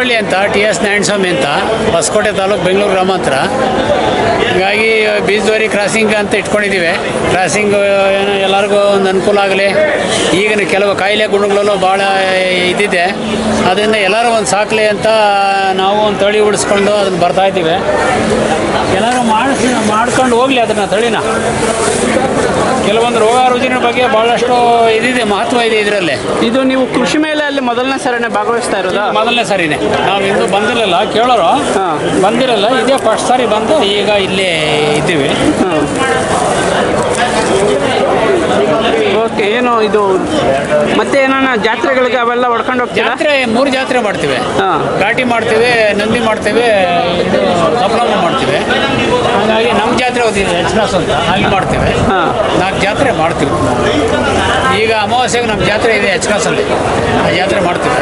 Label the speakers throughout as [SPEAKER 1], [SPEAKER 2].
[SPEAKER 1] ತರಬಳ್ಳಿ ಅಂತ T S Narayanaswamy ಅಂತ ಹೊಸಕೋಟೆ ತಾಲೂಕು ಬೆಂಗಳೂರು ಗ್ರಾಮಾಂತರ. ಹೀಗಾಗಿ ಬೀಜದವರಿ ಕ್ರಾಸಿಂಗ್ ಅಂತ ಇಟ್ಕೊಂಡಿದ್ದೀವಿ. ಕ್ರಾಸಿಂಗ್ ಏನೋ ಎಲ್ಲರಿಗೂ ಒಂದು ಅನುಕೂಲ ಆಗಲಿ. ಈಗಿನ ಕೆಲವು ಕಾಯಿಲೆ ಗುಣಗಳಲ್ಲೂ ಭಾಳ ಇದ್ದಿದೆ ಅದರಿಂದ ಎಲ್ಲರೂ ಒಂದು ಸಾಕಲಿ ಅಂತ ನಾವು ಒಂದು ತಳಿ ಉಳಿಸ್ಕೊಂಡು ಅದನ್ನು ಬರ್ತಾ ಇದ್ದೀವಿ. ಎಲ್ಲರೂ ಮಾಡಿಸಿ ಮಾಡ್ಕೊಂಡು ಹೋಗಲಿ ಅದನ್ನು ತಳಿನ. ಕೆಲವೊಂದು ರೋಗ ರುಜಿನ ಬಗ್ಗೆ ಭಾಳಷ್ಟು ಇದಿದೆ ಮಹತ್ವ ಇದೆ ಇದರಲ್ಲಿ.
[SPEAKER 2] ಇದು ನೀವು ಕೃಷಿ ಮೇಲೆ ಅಲ್ಲಿ ಮೊದಲನೇ ಸರಿನೇ ಭಾಗವಹಿಸ್ತಾ ಇರೋದು?
[SPEAKER 1] ಮೊದಲನೇ ಸಾರಿನೇ. ನಾವು ಇಂದು ಬಂದಿರಲಿಲ್ಲ. ಕೇಳೋರು. ಬಂದಿರಲ್ಲ ಇದೇ ಫಸ್ಟ್ ಸಾರಿ ಬಂದು ಈಗ ಇಲ್ಲೇ ಇದ್ದೀವಿ.
[SPEAKER 2] ಓಕೆ ಏನು ಇದು ಮತ್ತೆ ಏನಾನ ಜಾತ್ರೆಗಳಿಗೆ ಅವೆಲ್ಲ ಹೊಡ್ಕೊಂಡು ಹೋಗ್ತೀರಾ?
[SPEAKER 1] ಜಾತ್ರೆ ಮೂರು ಜಾತ್ರೆ ಮಾಡ್ತೀವಿ.
[SPEAKER 2] ಹಾಂ.
[SPEAKER 1] ಘಾಟಿ ಮಾಡ್ತೀವಿ ನಂದಿ ಮಾಡ್ತೀವಿ ಇದು ಸಪ್ಲಮ್ಮ ಮಾಡ್ತೀವಿ. ಓದಿದೆ ಎಕ್ಸ್ಪ್ರೆಸ್ ಅಂತ. ಅಲ್ಲಿ ಮಾಡ್ತೇವೆ.
[SPEAKER 2] ಹಾಂ.
[SPEAKER 1] ನಾಲ್ಕು ಜಾತ್ರೆ ಮಾಡ್ತೀವಿ. ಈಗ ಅಮಾವಾಸ್ಯೆಗೆ ನಮ್ಮ ಜಾತ್ರೆ ಇದೆ ಎಚ್ಕಾಸಲ್ಲಿ ಆ ಜಾತ್ರೆ ಮಾಡ್ತೀವಿ.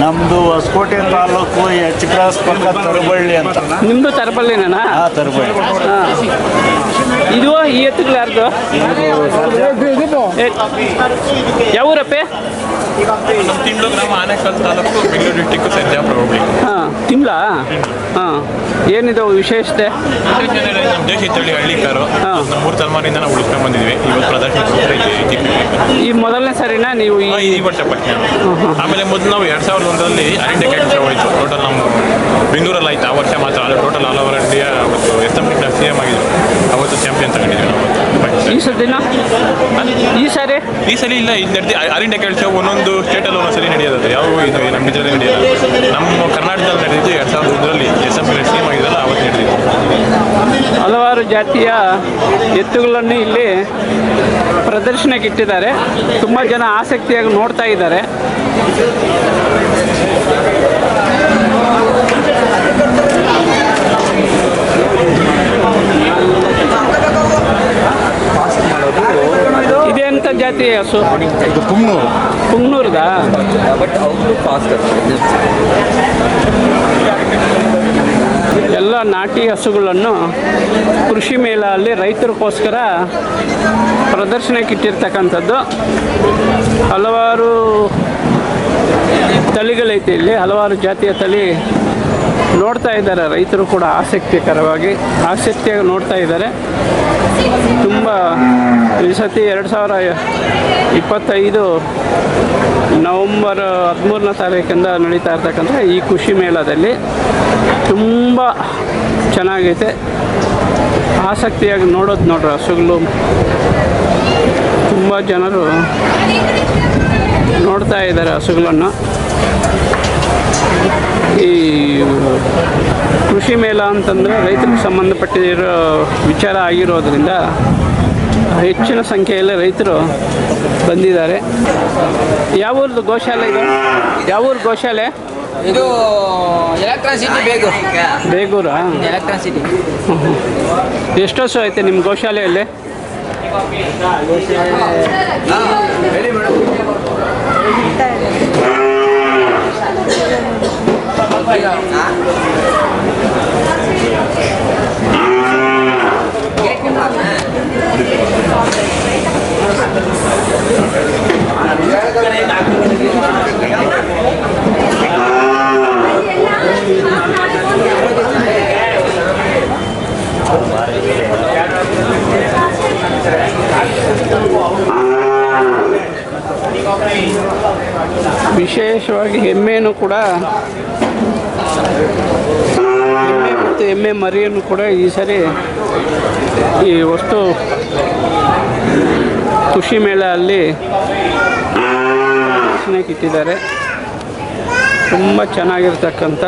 [SPEAKER 3] ನಮ್ಮದು ಹೊಸಕೋಟೆ ತಾಲೂಕು ಎಚ್ ಕ್ರಾಸ್ ಪಕ್ಕ ತರಬಳ್ಳಿ ಅಂತ.
[SPEAKER 2] ನಿಮ್ಮದು ತರಬಳ್ಳಿನಾ
[SPEAKER 3] ಆ ತರಬಳ್ಳಿ.
[SPEAKER 2] ಹಾಂ ಇದು ಈ ಎತ್ತುಗಳು ಯಾರ್ದು? ಯಾವೂರಪ್ಪ? ಯಾವ ಊರಪ್ಪೆ
[SPEAKER 4] ನಮ್ಮ ತಿಂಗಳು ಗ್ರಾಮ ಆನೇಕಲ್ ತಾಲೂಕು ಬೆಂಗಳೂರು ಡಿಸ್ಟಿಕ್ ಸರ್ಜಾಪುರ ಹೋಗ್ಲಿ.
[SPEAKER 2] ಹಾಂ ತಿಂಗಳ? ಹಾಂ ಏನಿದು ವಿಶೇಷತೆ?
[SPEAKER 4] ದೇಶಿ ಹಳ್ಳಿ ಕಾರು ನಾವು ಬಂದಿದ್ವಿ
[SPEAKER 2] ಈ ಮೊದಲನೇ ಸರಿನಾ ನೀವು ಈ
[SPEAKER 4] ಆಮೇಲೆ ಮೊದಲು ನಾವು ಎರಡ್ ಸಾವಿರದ ಒಂದರಲ್ಲಿ ಟೋಟಲ್ ನಮ್ಮ ಬೆಂಗಳೂರಲ್ಲಿ ಆಯ್ತು ಆ ವರ್ಷ ಮಾತ್ರ ಅದು ಟೋಟಲ್ ಆಲ್ ಓವರ್ ಇಂಡಿಯಾ ಅವತ್ತು ಎಸ್ ಎಂ ಸಿ ಎಂ ಆಗಿದ್ರು ಅವತ್ತು ಚಾಂಪಿಯನ್ ತಗೊಂಡಿದ್ವಿ ನಾವು.
[SPEAKER 2] ಈ ಸದಿನ ಈ ಸಾರಿ?
[SPEAKER 4] ಈ ಸರಿ ಇಲ್ಲ ಇಲ್ಲಿ ನಡೆದಿ ಅರಣ್ಯ ಕೆಲಸ ಒಂದೊಂದು ಸ್ಟೇಟಲ್ಲಿ ಒಂದೊಂದು ಸರಿ ನಡೆಯೋದು ಯಾವ ಇದು ನಮ್ಮ ನಿಜದಲ್ಲಿ ನಡೆಯೋದು ನಮ್ಮ ಕರ್ನಾಟಕದಲ್ಲಿ ನಡೆದಿದ್ದು ಎರಡು ಸಾವಿರದ ಒಂದರಲ್ಲಿ ಎಸ್ ಎಂ ಸಿ ಎಂ ಅವತ್ತು
[SPEAKER 2] ಹಲವಾರು ಜಾತಿಯ ಎತ್ತುಗಳನ್ನು ಇಲ್ಲಿ ಪ್ರದರ್ಶನಕ್ಕೆ ಇಟ್ಟಿದ್ದಾರೆ. ತುಂಬ ಜನ ಆಸಕ್ತಿಯಾಗಿ ನೋಡ್ತಾ ಇದ್ದಾರೆ. ಇದೆಂತ ಜಾತಿ ಹಸು?
[SPEAKER 3] ಇದು ಕುಮ್ನೂರು.
[SPEAKER 2] ಪುಂಗ್ನೂರ್ದಾ ಎಲ್ಲ ನಾಟಿ ಹಸುಗಳನ್ನು ಕೃಷಿ ಮೇಳ ಅಲ್ಲಿ ರೈತರಿಗೋಸ್ಕರ ಪ್ರದರ್ಶನಕ್ಕೆ ಇಟ್ಟಿರ್ತಕ್ಕಂಥದ್ದು. ಹಲವಾರು ತಳಿಗಳೈತೆ ಇಲ್ಲಿ, ಹಲವಾರು ಜಾತಿಯ ತಳಿ ನೋಡ್ತಾ ಇದ್ದಾರೆ ರೈತರು ಕೂಡ ಆಸಕ್ತಿಕರವಾಗಿ. ಆಸಕ್ತಿಯಾಗಿ ನೋಡ್ತಾ ಇದ್ದಾರೆ. ತುಂಬ ಈ ಸತಿ ಎರಡು ಸಾವಿರ ಇಪ್ಪತ್ತೈದು ನವಂಬರ್ ಹದಿಮೂರನೇ ತಾರೀಕಿಂದ ನಡೀತಾ ಇರ್ತಕ್ಕಂಥ ಈ ಕೃಷಿ ಮೇಳದಲ್ಲಿ ತುಂಬ ಚೆನ್ನಾಗೈತೆ. ಆಸಕ್ತಿಯಾಗಿ ನೋಡೋದು ನೋಡ್ರಿ ಹಸುಗಳು. ತುಂಬ ಜನರು ನೋಡ್ತಾ ಇದ್ದಾರೆ ಹಸುಗಳನ್ನು. ಈ ಕೃಷಿ ಮೇಳ ಅಂತಂದರೆ ರೈತರಿಗೆ ಸಂಬಂಧಪಟ್ಟಿರೋ ವಿಚಾರ ಆಗಿರೋದ್ರಿಂದ ಹೆಚ್ಚಿನ ಸಂಖ್ಯೆಯಲ್ಲಿ ರೈತರು ಬಂದಿದ್ದಾರೆ. ಯಾವ ಊರ್ದು ಗೋಶಾಲೆ ಇದು? ಯಾವ ಊರು ಗೋಶಾಲೆ?
[SPEAKER 5] ಇದು ಎಲೆಕ್ಟ್ರಾನ್ ಸಿಟಿ ಬೇಕು
[SPEAKER 2] ಬೇಗೂರಾ?
[SPEAKER 5] Electron city.
[SPEAKER 2] ಎಷ್ಟು ವರ್ಷ ಐತೆ ನಿಮ್ಮ ಗೋಶಾಲೆಯಲ್ಲಿ? ವಿಶೇಷವಾಗಿ ಎಮ್ಮೆನೂ ಕೂಡ ಎಮ್ಮೆ ಮರಿಯನ್ನು ಕೂಡ ಈ ಸರಿ ಈ ವಸ್ತು ಕೃಷಿ ಮೇಳ ಅಲ್ಲಿ ಇಟ್ಟಿದ್ದಾರೆ ತುಂಬ ಚೆನ್ನಾಗಿರ್ತಕ್ಕಂಥ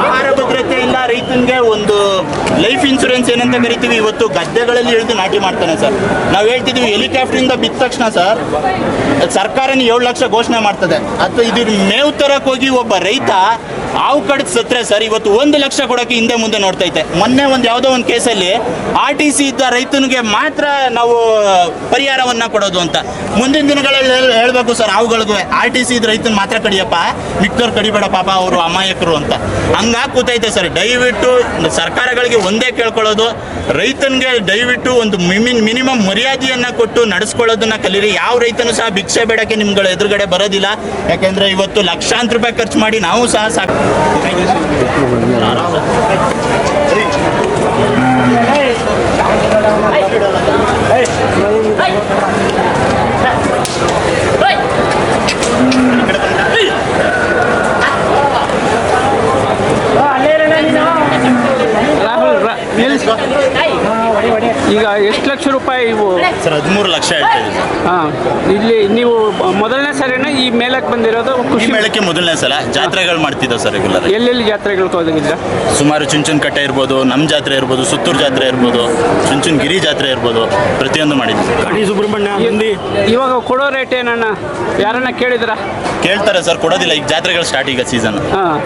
[SPEAKER 3] ಆಹಾರ ಭದ್ರತೆ ಇಲ್ಲ, ರೈತನಿಗೆ ಒಂದು ಲೈಫ್ ಇನ್ಶೂರೆನ್ಸ್ ಏನಂತ ಕರಿತೀವಿ. ಇವತ್ತು ಗದ್ದೆಗಳಲ್ಲಿ ಇಳಿದು ನಾಟಿ ಮಾಡ್ತಾನೆ ಸರ್. ನಾವು ಹೇಳ್ತಿದ್ದೀವಿ ಹೆಲಿಕಾಪ್ಟರಿಂದ ಬಿದ್ದ ತಕ್ಷಣ ಸರ್, ಸರ್ಕಾರನೇ ಏಳು ಲಕ್ಷ ಘೋಷಣೆ ಮಾಡ್ತದೆ. ಅಥವಾ ಇದು ಮೇವು ತರಕ್ಕೆ ಹೋಗಿ ಒಬ್ಬ ರೈತ ಹಾವು ಕಡಿದು ಸತ್ರೆ ಸರ್, ಇವತ್ತು ಒಂದು ಲಕ್ಷ ಕೊಡೋಕೆ ಹಿಂದೆ ಮುಂದೆ ನೋಡ್ತೈತೆ ಮೊನ್ನೆ ಒಂದು ಯಾವುದೋ ಒಂದು ಕೇಸಲ್ಲಿ ಆರ್ ಟಿ ಸಿ ಇದ್ದ ರೈತನಿಗೆ ಮಾತ್ರ ನಾವು ಪರಿಹಾರವನ್ನು ಕೊಡೋದು ಅಂತ. ಮುಂದಿನ ದಿನಗಳಲ್ಲಿ ಹೇಳಬೇಕು ಸರ್ ಅವುಗಳಿಗೂ ಆರ್ ಟಿ ಸಿ ಇದ್ದ ರೈತನ ಮಾತ್ರ ಕಡಿಯಪ್ಪ. ಮಿಕ್ಕವ್ರು ಕಡಿಬೇಡ ಪಾಪ ಅವರು ಅಮಾಯಕರು ಅಂತ. ಹಂಗಾಗಿ ಕೂತೈತೆ ಸರ್. ದಯವಿಟ್ಟು ಸರ್ಕಾರಗಳಿಗೆ ಒಂದೇ ಕೇಳ್ಕೊಳ್ಳೋದು. ರೈತನಿಗೆ ದಯವಿಟ್ಟು ಒಂದು ಮಿಮಿನ್ ಮಿನಿಮಮ್ ಮರ್ಯಾದೆಯನ್ನು ಕೊಟ್ಟು ನಡೆಸ್ಕೊಳ್ಳೋದನ್ನ ಕಲೀರಿ. ಯಾವ ರೈತನು ಸಹ ಭಿಕ್ಷೆ ಬೇಡಕ್ಕೆ ನಿಮ್ಗಳ ಎದುರುಗಡೆ ಬರೋದಿಲ್ಲ. ಯಾಕೆಂದ್ರೆ ಇವತ್ತು ಲಕ್ಷಾಂತರ ರೂಪಾಯಿ ಖರ್ಚು ಮಾಡಿ ನಾವು ಸಹ ಸಾಕು.
[SPEAKER 2] ಈಗ ಎಷ್ಟು ಲಕ್ಷ ರೂಪಾಯಿ ಇವು?
[SPEAKER 3] ಸರ್ ಹದಿಮೂರು ಲಕ್ಷ
[SPEAKER 2] ಹಾಂ ಇಲ್ಲಿ ನೀವು ಮೊದಲನೇ ಸರಿನ ಈ ಮೇಲಕ್ಕೆ ಬಂದಿರೋದು
[SPEAKER 3] ಖುಷಿ
[SPEAKER 2] ಖುಷಿ.
[SPEAKER 3] ಮೇಳಕ್ಕೆ ಮೊದಲನೇ ಸಲ ಜಾತ್ರೆಗಳು ಮಾಡ್ತಿದ್ದ ಸರ್ ರೆಗ್ಯುಲರ್
[SPEAKER 2] ಎಲ್ಲೆಲ್ಲಿ ಜಾತ್ರೆಗಳು ಹೋಗಿದ್ರ
[SPEAKER 3] ಸುಮಾರು ಚುಂಚುನ್ ಕಟ್ಟೆ ಇರ್ಬೋದು ನಮ್ಮ ಜಾತ್ರೆ ಇರ್ಬೋದು ಸುತ್ತೂರು ಜಾತ್ರೆ ಇರ್ಬೋದು ಚುಂಚುನ್ ಗಿರಿ ಜಾತ್ರೆ ಇರ್ಬೋದು ಪ್ರತಿಯೊಂದು ಮಾಡಿದ್ವಿ. ಸುಬ್ರಹ್ಮಣ್ಯ
[SPEAKER 2] ಇವಾಗ ಕೊಡೋ ರೇಟ್ ಏನಣ್ಣ? ಯಾರನ್ನ ಕೇಳಿದ್ರ?
[SPEAKER 3] ಕೇಳ್ತಾರೆ ಸರ್ ಕೊಡೋದಿಲ್ಲ. ಈಗ ಜಾತ್ರೆಗಳು ಸ್ಟಾರ್ಟ್ ಈಗ ಸೀಸನ್
[SPEAKER 2] ಹಾಂ.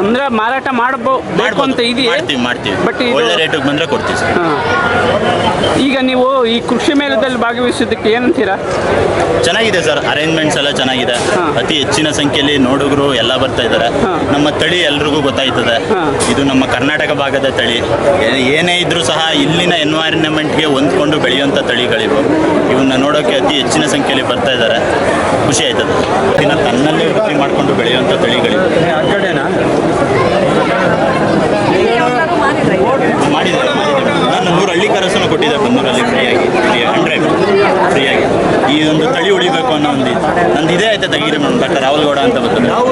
[SPEAKER 2] ಅಂದ್ರೆ ಮಾರಾಟ ಮಾಡಬಹುದು ಬೇಕು ಅಂತ ಇದೆಯೇ?
[SPEAKER 3] ಮಾಡ್ತೀವಿ ಮಾಡ್ತೀವಿ.
[SPEAKER 2] ಬಟ್
[SPEAKER 3] ಒಳ್ಳೆ ರೇಟಿಗೆ ಬಂದ್ರೆ ಕೊಡ್ತೀವಿ ಸರ್.
[SPEAKER 2] ಈಗ ನೀವು ಈ ಕೃಷಿ ಮೇಳದಲ್ಲಿ ಭಾಗವಹಿಸೋದಕ್ಕೆ ಏನಂತೀರಾ?
[SPEAKER 3] ಚೆನ್ನಾಗಿದೆ ಸರ್. ಅರೇಂಜ್ಮೆಂಟ್ಸ್ ಎಲ್ಲ ಚೆನ್ನಾಗಿದೆ. ಅತಿ ಹೆಚ್ಚಿನ ಸಂಖ್ಯೆಯಲ್ಲಿ ನೋಡುಗರು ಎಲ್ಲ ಬರ್ತಾ ಇದ್ದಾರೆ. ನಮ್ಮ ತಳಿ ಎಲ್ರಿಗೂ ಗೊತ್ತಾಯ್ತದೆ. ಇದು ನಮ್ಮ ಕರ್ನಾಟಕ ಭಾಗದ ತಳಿ. ಏನೇ ಇದ್ರೂ ಸಹ ಇಲ್ಲಿನ ಎನ್ವೈರನ್ಮೆಂಟ್ಗೆ ಹೊಂದ್ಕೊಂಡು ಬೆಳೆಯುವಂಥ ತಳಿಗಳಿವು. ಇವನ್ನ ನೋಡೋಕೆ ಅತಿ ಹೆಚ್ಚಿನ ಸಂಖ್ಯೆಯಲ್ಲಿ ಬರ್ತಾ ಇದ್ದಾರೆ. ಖುಷಿ ಆಯ್ತದೆ. ದಿನ ತನ್ನಲ್ಲೇ ವೃತ್ತಿ ಮಾಡಿಕೊಂಡು ಬೆಳೆಯುವಂಥ ತಳಿಗಳಿವೆ ಮಾಡಿದ್ದಾರೆ ನಾನು ನೂರು ಹಳ್ಳಿ ಕರಸನ್ನು ಕೊಟ್ಟಿದ್ದೆ ಬನ್ನೂರಲ್ಲಿ ಫ್ರೀಯಾಗಿ, ಹಂಡ್ರೆಡ್, ಫ್ರೀಯಾಗಿ. ಈ ಒಂದು ತಳಿ ಉಳಿಬೇಕು ಅನ್ನೋ ಒಂದು. ನಂದು ಇದೇ ಆಯ್ತಾ ತೆಗೀರಿ ಮೇಡಮ್ ಡಾಕ್ಟರ್ ರಾಹುಲ್ ಗೌಡ ಅಂತ ಬರ್ತದೆ ನಾವು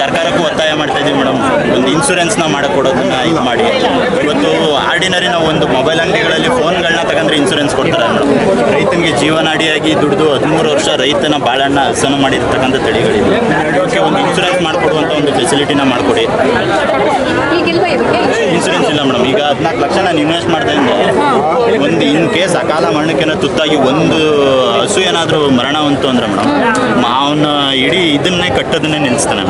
[SPEAKER 3] ಸರ್ಕಾರಕ್ಕೂ ಒತ್ತಾಯ ಮಾಡ್ತಾ ಇದೀವಿ ಮೇಡಮ್ ಒಂದು ಇನ್ಶೂರೆನ್ಸ್ನ ಮಾಡಿಕೊಡೋದನ್ನ ಇದು ಮಾಡಿ. ಇವತ್ತು ಆರ್ಡಿನರಿ ನಾವು ಒಂದು ಮೊಬೈಲ್ ಅಂಗಡಿಗಳಲ್ಲಿ ಫೋನ್ಗಳನ್ನ ತಗೊಂಡ್ರೆ ಇನ್ಶೂರೆನ್ಸ್ ಕೊಡ್ತಾರೆ ಮೇಡಮ್. ರೈತನಿಗೆ ಜೀವನಾಡಿಯಾಗಿ ದುಡಿದು ಹದಿಮೂರು ವರ್ಷ ರೈತನ ಬಾಳನ್ನ ಹಸನು ಮಾಡಿರ್ತಕ್ಕಂಥ ತಳಿಗಳಿವೆ. ಅದಕ್ಕೆ ಒಂದು ಇನ್ಶೂರೆನ್ಸ್ ಮಾಡಿಕೊಡುವಂಥ ಒಂದು ಫೆಸಿಲಿಟಿನ ಮಾಡಿಕೊಡಿ. ಇನ್ಶೂರೆನ್ಸ್ ಇಲ್ಲ ಮೇಡಮ್. ಈಗ ಹದಿನಾಲ್ಕು ಲಕ್ಷ ನಾನು ಇನ್ವೆಸ್ಟ್ ಮಾಡ್ತಾ ಒಂದು ಇನ್ ಕೇಸ್ ಅಕಾಲ ಮರಣಕ್ಕೆನ ತುತ್ತಾಗಿ ಒಂದು ಹಸು ಏನಾದರೂ ಮರಣ ಅಂತು ಅಂದ್ರೆ ಮೇಡಮ್ ಅವನ ಇಡೀ ಇದನ್ನೇ ಕಟ್ಟೋದನ್ನೇ ನಿಲ್ಲಿಸ್ತಾನೆ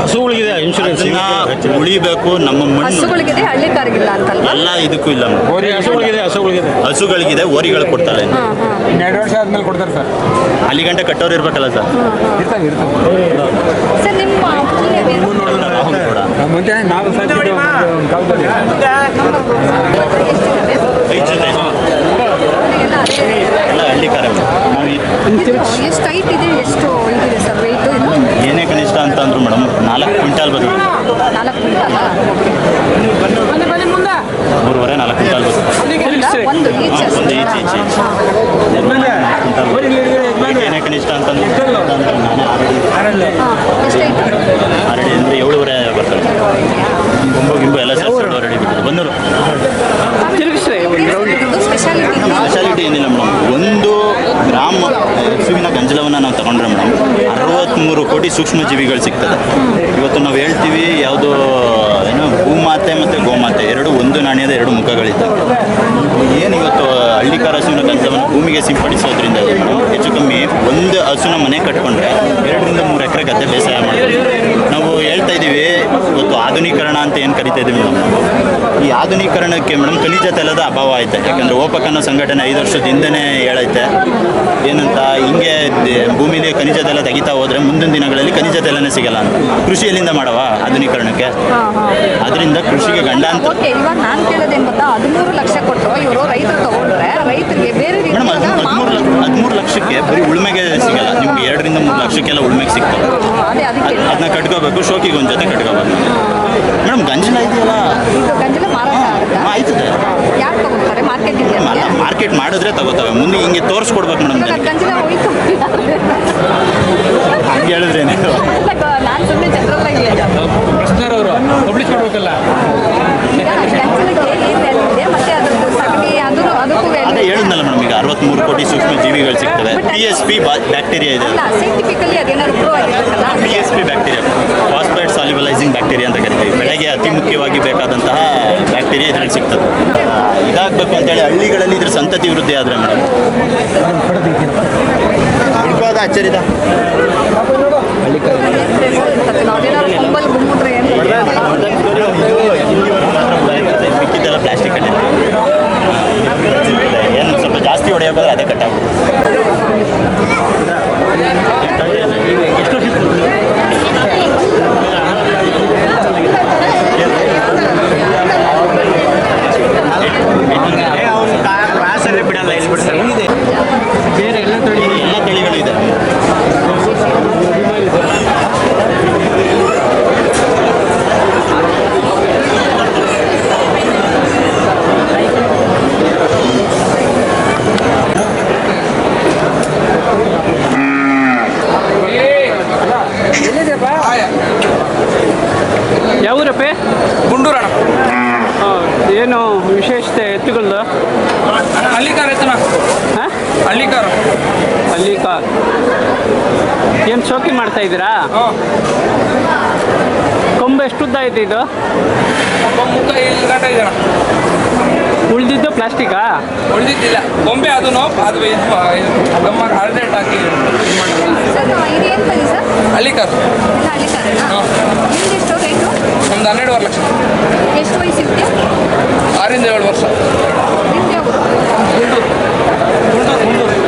[SPEAKER 3] ಹಸುಗಳಿಗಿದೆ ಇನ್ಶೂರೆನ್ಸ್ ಉಳಿಬೇಕು ನಮ್ಮ ಮಣ್ಣು.
[SPEAKER 6] ಹಸುಗಳಿಗಿದೆ ಹಳ್ಳಿ ಕಾರ್ಗಿಲ್ಲ ಅಂತಲ್ವಾ
[SPEAKER 3] ಎಲ್ಲ ಇದಕ್ಕೂ ಇಲ್ಲ ಮೇಡಮ್.
[SPEAKER 4] ಹಸುಗಳಿದೆ ಹಸುಗಳಿದೆ
[SPEAKER 3] ಹಸುಗಳಿಗಿದೆ. ಓರಿಗಳು ಕೊಡ್ತಾರೆ
[SPEAKER 4] ಎರಡು ವರ್ಷ ಆದ್ಮೇಲೆ ಕೊಡ್ತಾರೆ ಸರ್.
[SPEAKER 3] ಅಲ್ಲಿ ಗಂಟೆ ಕಟ್ಟೋರು ಇರ್ಬೇಕಲ್ಲ ಸರ್?
[SPEAKER 4] ಇರ್ತಾವೆ ಇರ್ತಾವೆ? ಮುಂಚೆ ನಾವು?
[SPEAKER 3] ಐದು ಜೊತೆ
[SPEAKER 6] ಎಲ್ಲ ಅದೇ
[SPEAKER 3] ಎಲ್ಲ ಹಳ್ಳಿ ಕಾರ ನಾವು
[SPEAKER 6] ಎಷ್ಟು ಹೈಟ್ ಇದೆ? ಎಷ್ಟು ಇದಿದೆ ಸರ್ ವೆಯ್ಟ್ ಇದು?
[SPEAKER 3] ಏನೇ ಕನಿಷ್ಠ ಅಂತ ಅಂದ್ರು ಮೇಡಮ್ ನಾಲ್ಕು ಕ್ವಿಂಟಾಲ್ ಬರುತ್ತೆ.
[SPEAKER 6] ನಾಲ್ಕು ಕ್ವಿಂಟಲ್
[SPEAKER 3] ಮೂರುವರೆ ನಾಲ್ಕು ಕ್ವಿಂಟಾಲ್ ಬರುತ್ತೆ.
[SPEAKER 6] ಒಂದು ಈಚ್
[SPEAKER 3] ಒಂದು ಈಚ್ ಈಚ್ ಈಚ್ ಏನೇ ಕನಿಷ್ಠ ಅಂತಂದ್ರೆ ನಾನು ನಾನೇ ಆರಡಿ.
[SPEAKER 6] ಎಷ್ಟೈತೆ
[SPEAKER 3] ಆರಡಿ ಅಂದರೆ ಏಳುವರೆ ಬರ್ತದೆ. ಕೊಂಬು ಗಿಂಬು ಎಲ್ಲ ಸೇರಿಸಿ ಬಂದರು
[SPEAKER 6] ಸ್ಪೆಷಾಲಿಟಿ
[SPEAKER 3] ಸ್ಪೆಷಾಲಿಟಿ ಏನಿಲ್ಲ ಮೇಡಮ್. ಒಂದು ಗ್ರಾಮ ಹಸುವಿನ ಗಂಜಲವನ್ನು ನಾವು ತಗೊಂಡ್ರೆ ಮೇಡಮ್ ಅರವತ್ತ್ಮೂರು ಕೋಟಿ ಸೂಕ್ಷ್ಮ ಜೀವಿಗಳು ಸಿಗ್ತದೆ. ಇವತ್ತು ನಾವು ಹೇಳ್ತೀವಿ ಯಾವುದು ಏನು ಭೂಮಾತೆ ಮತ್ತು ಗೋಮಾತೆ ಎರಡು ಒಂದು ನಾಣ್ಯದ ಎರಡು ಮುಖಗಳಿದ್ದಾವೆ. ಏನು ಇವತ್ತು ಹಳ್ಳಿಕಾರ ಹಸುವಿನ ಗಂಜಲವನ್ನು ಭೂಮಿಗೆ ಸಿಂಪಡಿಸೋದ್ರಿಂದ ಹಸುನ ಮನೆ ಕಟ್ಕೊಂಡ್ರೆ ಎರಡರಿಂದ ಮೂರು ಎಕರೆ ಗದ್ದೆ ಬೇಸಾಯ ಮಾಡ್ತೀವಿ ನಾವು ಹೇಳ್ತಾ ಇದ್ದೀವಿ ಇವತ್ತು ಆಧುನೀಕರಣ ಅಂತ ಏನು ಕರಿತಾ ಇದ್ದೀವಿ ನಾವು? ಈ ಆಧುನೀಕರಣಕ್ಕೆ ಮೇಡಮ್ ಖನಿಜ ತೈಲದ ಅಭಾವ ಐತೆ. ಯಾಕಂದರೆ ಓಪಕ್ ಅನ್ನೋ ಸಂಘಟನೆ ಐದು ವರ್ಷದ ಹಿಂದೆನೇ ಹೇಳೈತೆ. ಏನಂತ ಹಿಂಗೆ ಭೂಮಿಲಿ ಖನಿಜ ತೈಲ ತೆಗಿತಾ ಹೋದ್ರೆ ಮುಂದಿನ ದಿನಗಳಲ್ಲಿ ಖನಿಜ ತೈಲನೇ ಸಿಗಲ್ಲ ಅಂತ. ಕೃಷಿ ಎಲ್ಲಿಂದ ಮಾಡವ ಆಧುನೀಕರಣಕ್ಕೆ? ಅದರಿಂದ ಕೃಷಿಗೆ ಗಂಡ ಅಂತ
[SPEAKER 6] ಇವಾಗ ನಾನು ಕೇಳೋದೇನು ಗೊತ್ತಾ? ಹದಿಮೂರು ಲಕ್ಷ ಕೊಟ್ಟು ಇವರು ರೈತರು ತಗೊಂಡ್ರೆ ರೈತರಿಗೆ ಬೇರೆ
[SPEAKER 3] ಮೇಡಮ್
[SPEAKER 6] ರೀತಿಯಾದ
[SPEAKER 3] ಹದಿಮೂರು ಲಕ್ಷ ಲಕ್ಷಕ್ಕೆ ಬರೀ ಉಳ್ಮೆಗೆ ಸಿಗಲ್ಲ. ನಿಮ್ಗೆ ಎರಡರಿಂದ ಮೂರು ಲಕ್ಷಕ್ಕೆಲ್ಲ ಉಳ್ಮೆಗೆ ಸಿಗ್ತವೆ.
[SPEAKER 6] ಅದಕ್ಕೆ.
[SPEAKER 3] ಅದನ್ನ ಕಟ್ಕೋಬೇಕು ಶೋಕಿಗೆ ಒಂದು ಜೊತೆ ಕಟ್ಕೋಬೇಕು. ಮೇಡಮ್ ಗಂಜಲ ಇದೆಯಲ್ಲ? ಆಯ್ತದೆ
[SPEAKER 6] ಮಾರ್ಕೆಟ್
[SPEAKER 3] ಮಾಡಿದ್ರೆ ತಗೋತವೆ ಮುಂದೆ ಹಿಂಗೆ ತೋರಿಸ್ಕೊಡ್ಬೇಕು ಮೇಡಮ್
[SPEAKER 6] ಇವಾಗ ಗಂಜಲ ಹೋಯ್ತು
[SPEAKER 3] ಹಂಗೆ ಹೇಳಿದ್ರೇನೆ
[SPEAKER 6] ನಾನು ಸುಮ್ಮನೆ ಜನರಲ್ ಆಗಿ
[SPEAKER 1] ಕೃಷ್ಣರವರು ಪಬ್ಲಿಷ್ ಮಾಡ್ಬೇಕಲ್ಲ
[SPEAKER 6] ಈಗ ಗಂಜಲಕ್ಕೆ ಏನು ವ್ಯಾಲ್ಯೂ ಇದೆ ಮತ್ತೆ ಅದ್ರದ್ದು ಸಗಣಿ ಅದು ಅದಕ್ಕೂ
[SPEAKER 3] ಅದೇ
[SPEAKER 6] ವ್ಯಾಲ್ಯೂ
[SPEAKER 3] ಹೇಳಿದ್ನಲ್ಲ ಮೇಡಮ್ ಈಗ ಅರವತ್ತ್ಮೂರು ಕೋಟಿ ಸೂಕ್ಷ್ಮ ಜೀವಿಗಳು ಸಿಗ್ತವೆ ಪಿ ಎಸ್ ಪಿ ಬ್ಯಾಕ್ಟೀರಿಯಾ ಇದೆ?
[SPEAKER 6] ಸೈಂಟಿಫಿಕಲಿ ಅದೇನಾದ್ರು prove ಆಗಿರುತ್ತಲ್ಲ?
[SPEAKER 3] P S P bacteria phosphate solubilising bacteria ಅಂತ ಕರಿತೀವಿ. ಬೆಳಗ್ಗೆ ಅತಿ ಮುಖ್ಯವಾಗಿ ಬೇಕಾದಂತಹ ಬ್ಯಾಕ್ಟೀರಿಯಾ ಇದರಲ್ಲಿ ಸಿಗ್ತದೆ. ಇದಾಗಬೇಕು ಅಂತೇಳಿ ಹಳ್ಳಿಗಳಲ್ಲಿ ಇದ್ರ ಸಂತತಿ ವೃದ್ಧಿ ಆದರೆ ಮೇಡಮ್. ಹಿಡ್ಕೋದ ಅಚ್ಚರಿದ
[SPEAKER 6] ನಾವೇನಾದ್ರು ಕುಂಬಲ್ ಗುಮ್ಮಿಟ್ರೆ ಏನು
[SPEAKER 3] ಮಿಕ್ಕಿದ್ದೆಲ್ಲ ಪ್ಲಾಸ್ಟಿಕ್ ಕಟ್ಟೆ ಏನು ಸ್ವಲ್ಪ ಜಾಸ್ತಿ ಹೊಡೆಯೋಕ್ಕೋದ್ರೆ ಅದೇ ಕಟ್ಟಾಗ್ಬೋದು ಬಿಡಲ್ಲ ಇಲ್ಲಿ ಬಿಡ್ತಾರೆ
[SPEAKER 2] ಬೇರೆ ಎಲ್ಲ ತಳಿ
[SPEAKER 3] ಎಲ್ಲ ತಳಿಗಳು ಇದೆ
[SPEAKER 2] ಯಾವೂರಪ್ಪ
[SPEAKER 5] ಗುಂಡೂರಣ.
[SPEAKER 2] ಏನು ವಿಶೇಷತೆ ಎತ್ತುಗಳದ್ದು
[SPEAKER 5] ಹಳ್ಳಿಕಾರ ಎತ್ತನ.
[SPEAKER 2] ಹಾಂ?
[SPEAKER 5] ಹಳ್ಳಿಕಾರ.
[SPEAKER 2] ಅಲ್ಲಿ ಕಾರ್ ಏನು ಶೋಕಿ ಮಾಡ್ತಾ ಇದ್ದೀರಾ? ಕೊಂಬು ಎಷ್ಟು ಉದ್ದ ಐತೆ ಇದು? ಉಳಿದಿದ್ದು ಪ್ಲಾಸ್ಟಿಕಾ?
[SPEAKER 5] ಉಳಿದಿದ್ದಿಲ್ಲ. ಗೊಂಬೆ ಅದನ್ನು ಅದು ಇದು ಗಮ್ಮ ಹಳದೇಟ್ ಹಾಕಿ ಹಳ್ಳಿಕಾರ. ಒಂದು ಹನ್ನೆರಡುವರೆ ಲಕ್ಷ.
[SPEAKER 6] ಎಷ್ಟು ವಯಸ್ಸಿರುತ್ತೆ
[SPEAKER 5] ಆರಿಂದ ಏಳು ವರ್ಷ. ಗುಂಡೂರು. ಗುಂಡೂರು ಗುಂಡೂರು.